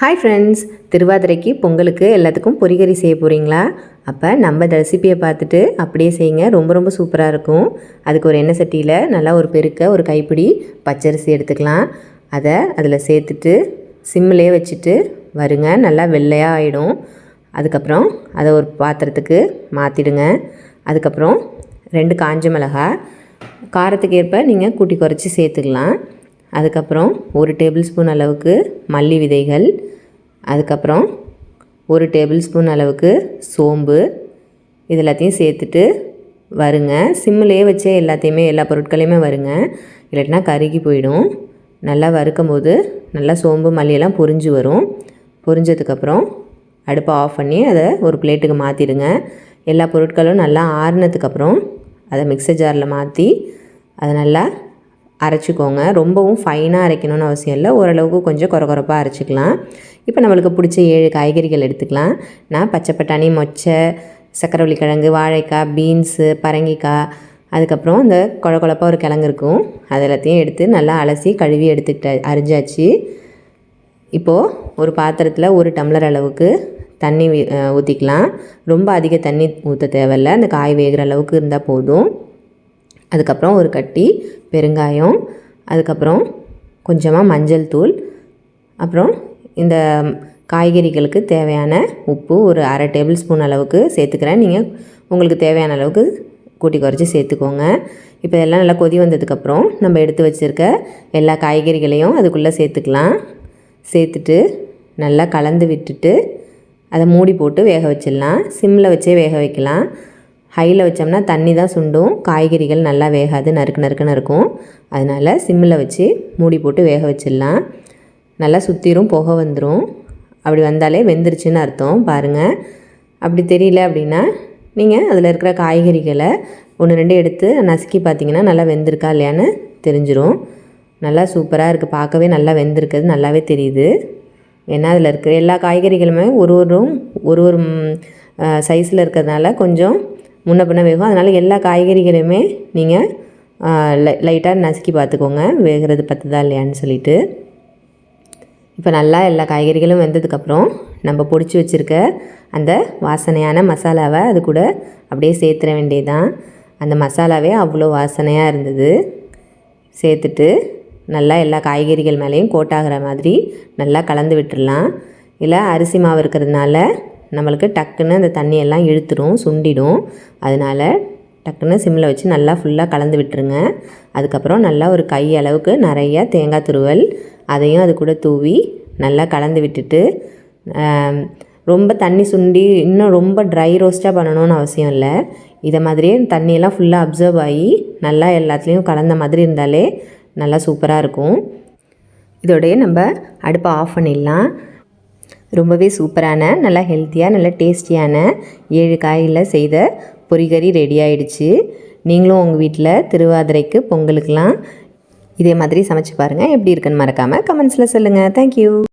Hi friends திருவாதிரைக்கு பொங்கலுக்கு எல்லாத்துக்கும் பொறிகறி செய்ய போகிறீங்களா அப்போ நம்ம இந்த ரெசிபியை பார்த்துட்டு அப்படியே செய்யுங்க. ரொம்ப ரொம்ப சூப்பராக இருக்கும். அதுக்கு ஒரு எண்ணெய் சட்டியில் நல்லா ஒரு பெருக்க ஒரு கைப்பிடி பச்சரிசி எடுத்துக்கலாம். அதை அதில் சேர்த்துட்டு சிம்மிலே வச்சுட்டு வருங்க. நல்லா வெள்ளையாக ஆகிடும் அதுக்கப்புறம் அதை ஒரு பாத்திரத்துக்கு மாற்றிடுங்க அதுக்கப்புறம் ரெண்டு காஞ்ச மிளகாய். காரத்துக்கு ஏற்ப நீங்கள் கூட்டி குறைச்சி சேர்த்துக்கலாம். அதுக்கப்புறம் ஒரு டேபிள் ஸ்பூன் அளவுக்கு மல்லி விதைகள் அதுக்கப்புறம் ஒரு டேபிள் ஸ்பூன் அளவுக்கு சோம்பு இது எல்லாத்தையும் சேர்த்துட்டு வருங்க. சிம்மிலே வச்சே எல்லாத்தையுமே எல்லா பொருட்களையுமே வருங்க. இல்லாட்டினா கருகி போயிடும். நல்லா வறுக்கும் போது நல்லா சோம்பு மல்லியெல்லாம் பொரிஞ்சு வரும். பொரிஞ்சதுக்கப்புறம் அடுப்பை ஆஃப் பண்ணி அதை ஒரு பிளேட்டுக்கு மாற்றிடுங்க எல்லா பொருட்களும் நல்லா ஆறுனதுக்கப்புறம் அதை மிக்சர் ஜாரில் மாற்றி அதை நல்லா அரைச்சிக்கோங்க. ரொம்பவும் ஃபைனாக அரைக்கணும்னு அவசியம் இல்லை. ஓரளவுக்கு கொஞ்சம் குறகுறப்பாக அரைச்சிக்கலாம். இப்போ நம்மளுக்கு பிடிச்ச ஏழு காய்கறிகள் எடுத்துக்கலாம். நான் பச்சை பட்டாணி மொச்சை சக்கரவள்ளி கிழங்கு வாழைக்காய் பீன்ஸு பரங்கிக்காய் அதுக்கப்புறம் இந்த குழக்குழப்பாக ஒரு கிழங்கு இருக்கும். அது எல்லாத்தையும் எடுத்து நல்லா அலசி கழுவி எடுத்துக்கிட்ட அரிஞ்சாச்சு. இப்போது ஒரு பாத்திரத்தில் ஒரு டம்ளர் அளவுக்கு தண்ணி ஊற்றிக்கலாம் ரொம்ப அதிக தண்ணி ஊற்ற தேவையில்ல. அந்த காய் வேகிற அளவுக்கு இருந்தால் போதும். அதுக்கப்புறம் ஒரு கட்டி பெருங்காயம் அதுக்கப்புறம் கொஞ்சமாக மஞ்சள் தூள் அப்புறம் இந்த காய்கறிகளுக்கு தேவையான உப்பு ஒரு அரை டேபிள் ஸ்பூன் அளவுக்கு சேர்த்துக்கிறேன். நீங்கள் உங்களுக்கு தேவையான அளவுக்கு கூட்டி குறைச்சி சேர்த்துக்கோங்க. இப்போ எல்லாம் நல்லா கொதி வந்ததுக்கப்புறம் நம்ம எடுத்து வச்சுருக்க எல்லா காய்கறிகளையும் அதுக்குள்ளே சேர்த்துக்கலாம். சேர்த்துட்டு நல்லா கலந்து விட்டுட்டு அதை மூடி போட்டு வேக வச்சிடலாம். சிம்மில் வச்சே வேக வைக்கலாம். ஹையில் வச்சோம்னா தண்ணி தான் சுண்டும். காய்கறிகள் நல்லா வேகாது நறுக்கு நறுக்குன்னு இருக்கும். அதனால் சிம்மில் வச்சு மூடி போட்டு வேக வச்சிடலாம். நல்லா சுற்றிரும் புகை வந்துடும் அப்படி வந்தாலே வெந்துருச்சுன்னு அர்த்தம். பாருங்கள் அப்படி தெரியல அப்படின்னா நீங்கள் அதில் இருக்கிற காய்கறிகளை ஒன்று ரெண்டு எடுத்து நசுக்கி பார்த்தீங்கன்னா நல்லா வெந்திருக்கா இல்லையான்னு தெரிஞ்சிடும் நல்லா சூப்பராக இருக்குது பார்க்கவே நல்லா வெந்திருக்கிறது நல்லாவே தெரியுது. ஏன்னா அதில் இருக்கிற எல்லா காய்கறிகளுமே ஒரு ஒரு ஒரு ஒரு சைஸில் இருக்கிறதுனால கொஞ்சம் முன்ன பின்ன வேகும். அதனால் எல்லா காய்கறிகளையுமே நீங்கள் லை லைட்டாக நசுக்கி பார்த்துக்கோங்க. வேகிறது பத்துதா இல்லையான்னு சொல்லிட்டு. இப்போ நல்லா எல்லா காய்கறிகளும் வெந்ததுக்கப்புறம் நம்ம பொடிச்சு வச்சுருக்க அந்த வாசனையான மசாலாவை அது கூட அப்படியே சேர்த்துற வேண்டியதுதான். அந்த மசாலாவே அவ்வளோ வாசனையாக இருந்தது. சேர்த்துட்டு நல்லா எல்லா காய்கறிகள் மேலேயும் கோட்டாகிற மாதிரி நல்லா கலந்து விட்டுடலாம். இல்லை அரிசி மாவு இருக்கிறதுனால நம்மளுக்கு டக்குன்னு அந்த தண்ணியெல்லாம் இழுத்துடும் சுண்டிடும். அதனால் டக்குன்னு சிம்மில் வச்சு நல்லா ஃபுல்லாக கலந்து விட்டுருங்க. அதுக்கப்புறம் நல்லா ஒரு கை அளவுக்கு நிறைய தேங்காய் துருவல் அதையும் அது கூட தூவி நல்லா கலந்து விட்டுட்டு ரொம்ப தண்ணி சுண்டி இன்னும் ரொம்ப ட்ரை ரோஸ்ட்டாக பண்ணணும்னு அவசியம் இல்லை. இதை மாதிரியே தண்ணியெல்லாம் ஃபுல்லாக அப்சர்வ் ஆகி நல்லா எல்லாத்துலேயும் கலந்த மாதிரி இருந்தாலே நல்லா சூப்பராக இருக்கும். இதோடைய நம்ம அடுப்பை ஆஃப் பண்ணிடலாம். ரொம்பவே சூப்பரான நல்லா ஹெல்த்தியாக நல்லா டேஸ்டியான ஏழு காயில் செய்த பொரிகறி ரெடி ஆயிடுச்சு. நீங்களும் உங்கள் வீட்டில் திருவாதிரைக்கு பொங்கலுக்கெலாம் இதே மாதிரி சமைச்சு பாருங்கள் எப்படி இருக்குன்னு மறக்காமல் கமெண்ட்ஸில் சொல்லுங்கள் தேங்க்யூ